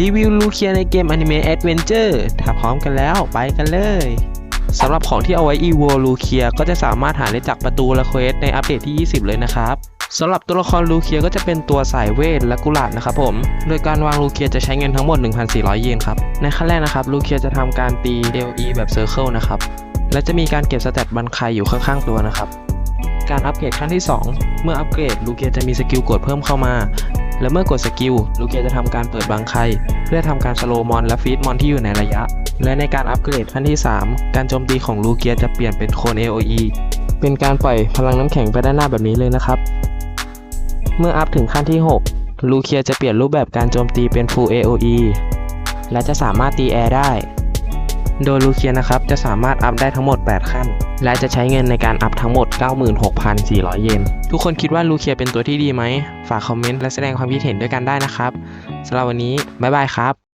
รีวิวลูเคียในเกม Anime Adventure ถ้าพร้อมกันแล้วไปกันเลยสำหรับของที่เอาไว้ EVO ลูเคียก็จะสามารถหาได้จากประตูและเควสในอัปเดตที่ 20 เลยนะครับสำหรับตัวละครลูเคียก็จะเป็นตัวสายเวทและกุหลาบนะครับผม โดยการวางลูเคียจะใช้เงินทั้งหมด 1,400 เยนครับ ในขั้นแรกนะครับลูเคียจะทำการตี LE แบบเซอร์เคิลนะครับ และจะมีการเก็บสแตทบันไคอยู่ข้างๆตัวนะครับ การอัปเกรดขั้นที่ 2 เมื่ออัปเกรดลูเกียจะมีสกิลกดเพิ่มเข้ามา และเมื่อกดสกิลลูเกียจะทำการเปิดบังไคเพื่อทำการสโลมอนและฟีดมอนที่อยู่ในระยะ และในการอัปเกรดขั้นที่ 3 การโจมตีของลูเกียจะเปลี่ยนเป็นโคน AOE เป็นการปล่อยพลังน้ำแข็งไปด้านหน้าแบบนี้เลยนะครับ เมื่ออัพถึงขั้นที่ 6 ลูเคียจะเปลี่ยนรูปแบบการโจมตีเป็น Full AOE และจะสามารถตีแอร์ได้ โดยลูเคียนะครับจะสามารถอัพได้ทั้งหมด 8 ขั้น และจะใช้เงินในการอัพทั้งหมด 96,400 เยน ทุกคนคิดว่าลูเคียเป็นตัวที่ดีไหม ฝากคอมเมนต์และแสดงความคิดเห็นด้วยกันได้นะครับสำหรับวันนี้ บ๊ายบายครับ